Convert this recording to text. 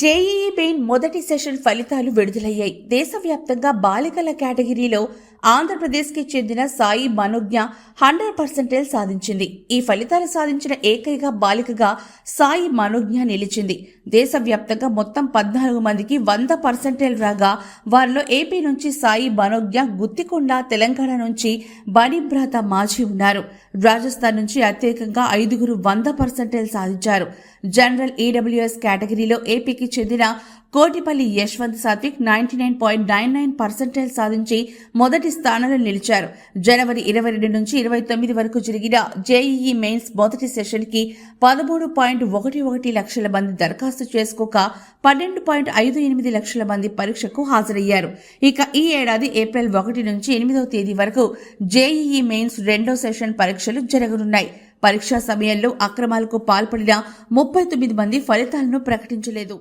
JEE main మొదటి session ఫలితాలు విడుదలయ్యాయి. దేశవ్యాప్తంగా బాలికల కేటగిరీలో ఆంధ్రప్రదేశ్కి చెందిన సాయి మనోజ్ఞ హండ్రెడ్ పర్సెంటేజ్ సాధించింది. ఈ ఫలితాలు సాధించిన ఏకైక బాలికగా సాయి మనోజ్ఞ నిలిచింది. దేశవ్యాప్తంగా మొత్తం పద్నాలుగు మందికి వంద పర్సెంటేజ్ రాగా వారిలో ఏపీ నుంచి సాయి మనోజ్ఞ గుత్తికొండ తెలంగాణ నుంచి బనిభ్రాత మాజీ ఉన్నారు. రాజస్థాన్ నుంచి అత్యధికంగా ఐదుగురు వంద పర్సెంటేజ్ సాధించారు. జనరల్ ఈడబ్ల్యూఎస్ కేటగిరీలో ఏపీకి చెందిన Kotipalli Yashwant Satvik ninety nine point nine nine percentage సాధించి మొదటి మొదటి స్థానంలో నిలిచారు. జనవరి ఇరవై రెండు నుంచి ఇరవై తొమ్మిది వరకు జరిగిన జేఈఈ మెయిన్స్ మొదటి సెషన్కి పదమూడు పాయింట్ ఒకటి ఒకటి లక్షల మంది దరఖాస్తు చేసుకోక పన్నెండు పాయింట్ ఐదు ఎనిమిది లక్షల మంది పరీక్షకు హాజరయ్యారు. ఇక ఈ ఏడాది ఏప్రిల్ ఒకటి నుంచి ఎనిమిదవ తేదీ వరకు జేఈఈ మెయిన్స్ రెండో సెషన్ పరీక్షలు జరగనున్నాయి. పరీక్షా సమయంలో అక్రమాలకు పాల్పడిన ముప్పై తొమ్మిది మంది ఫలితాలను ప్రకటించలేదు.